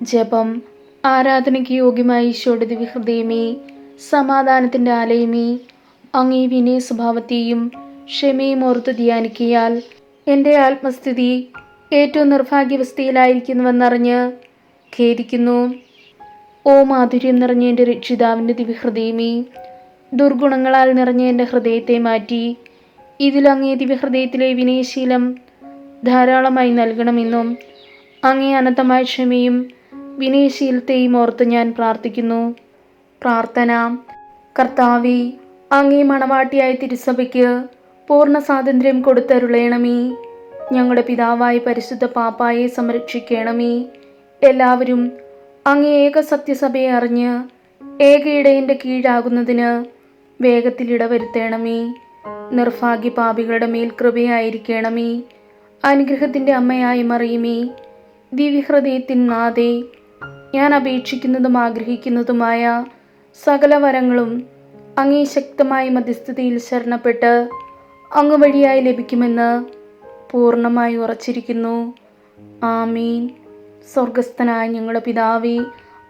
ജപം ആരാധനയ്ക്ക് യോഗ്യമായ ഈശോയുടെ ദിവ്യഹൃദയമേ സമാധാനത്തിന്റെ ആലയമേ അങ്ങേ വിനയ സ്വഭാവത്തെയും ക്ഷമയും ഓർത്ത് ധ്യാനിക്കിയാൽ എന്റെ ആത്മസ്ഥിതി ഏറ്റവും നിർഭാഗ്യവസ്ഥയിലായിരിക്കുന്നുവെന്നറിഞ്ഞ് ഖേദിക്കുന്നു. ഓ മാധുര്യം നിറഞ്ഞ എന്റെ രക്ഷിതാവിന്റെ ദിവ്യഹൃദയമേ ദുർഗുണങ്ങളാൽ നിറഞ്ഞ എന്റെ ഹൃദയത്തെ മാറ്റി ഇതിലങ്ങേ ദിവ്യഹൃദയത്തിലെ വിനയശീലം ധാരാളമായി നൽകണമെന്നും അങ്ങേ അനന്തമായ ക്ഷമയും വിനയശീലത്തെയും ഓർത്ത് ഞാൻ പ്രാർത്ഥിക്കുന്നു. പ്രാർത്ഥന. കർത്താവെ അങ്ങേ മണവാട്ടിയായ തിരുസഭയ്ക്ക് പൂർണ സ്വാതന്ത്ര്യം കൊടുത്തരുളയണമേ ഞങ്ങളുടെ പിതാവായ പരിശുദ്ധ പാപ്പായെ സംരക്ഷിക്കണമേ. എല്ലാവരും അങ്ങേ ഏക സത്യസഭയെ അറിഞ്ഞ് ഏക ഇടയന്റെ കീഴാകുന്നതിന് വേഗത്തിൽ ഇടവരുത്തേണമേ. നിർഭാഗ്യ പാപികളുടെ മേൽ കൃപയായിരിക്കണമേ. അനുഗ്രഹത്തിന്റെ അമ്മയായി മറിയുമേ. ദിവ്യഹൃദയത്തിൻ നാഥേ ഞാൻ അപേക്ഷിക്കുന്നതും ആഗ്രഹിക്കുന്നതുമായ സകല വരങ്ങളും അങ്ങേ ശക്തമായ മധ്യസ്ഥതയിൽ ശരണപ്പെട്ട് അങ്ങ് വഴിയായി ലഭിക്കുമെന്ന് പൂർണമായി ഉറച്ചിരിക്കുന്നു. ആമീൻ. സ്വർഗസ്ഥനായ ഞങ്ങളുടെ പിതാവേ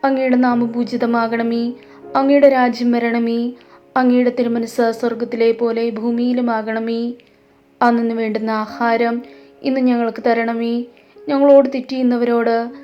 അങ്ങയുടെ നാമപൂജിതമാകണമേ അങ്ങയുടെ രാജ്യം വരണമേ അങ്ങയുടെ തിരുമനസ് സ്വർഗത്തിലെ പോലെ ഭൂമിയിലുമാകണമേ. അന്നു വേണ്ടുന്ന ആഹാരം ഇന്ന് ഞങ്ങൾക്ക് തരണമേ. ഞങ്ങളോട് തെറ്റിയുന്നവരോട്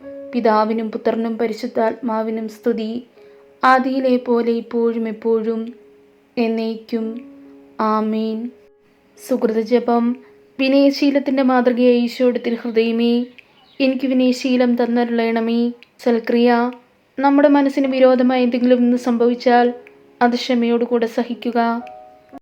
പിതാവിനും പുത്രനും പരിശുദ്ധാത്മാവിനും സ്തുതി. ആദിയിലെ പോലെ ഇപ്പോഴും എപ്പോഴും എന്നേക്കും. ആമീൻ. സുഹൃതജപം. വിനയശീലത്തിന്റെ മാതൃകയായി ഈശോയുടെ തിരുഹൃദയമേ എനിക്ക് വിനയശീലം തന്നരുളയണമേ സൽക്രിയ നമ്മുടെ മനസ്സിന് വിരോധമായി എന്തെങ്കിലും ഇന്ന് സംഭവിച്ചാൽ അത് ക്ഷമയോടുകൂടെ സഹിക്കുക.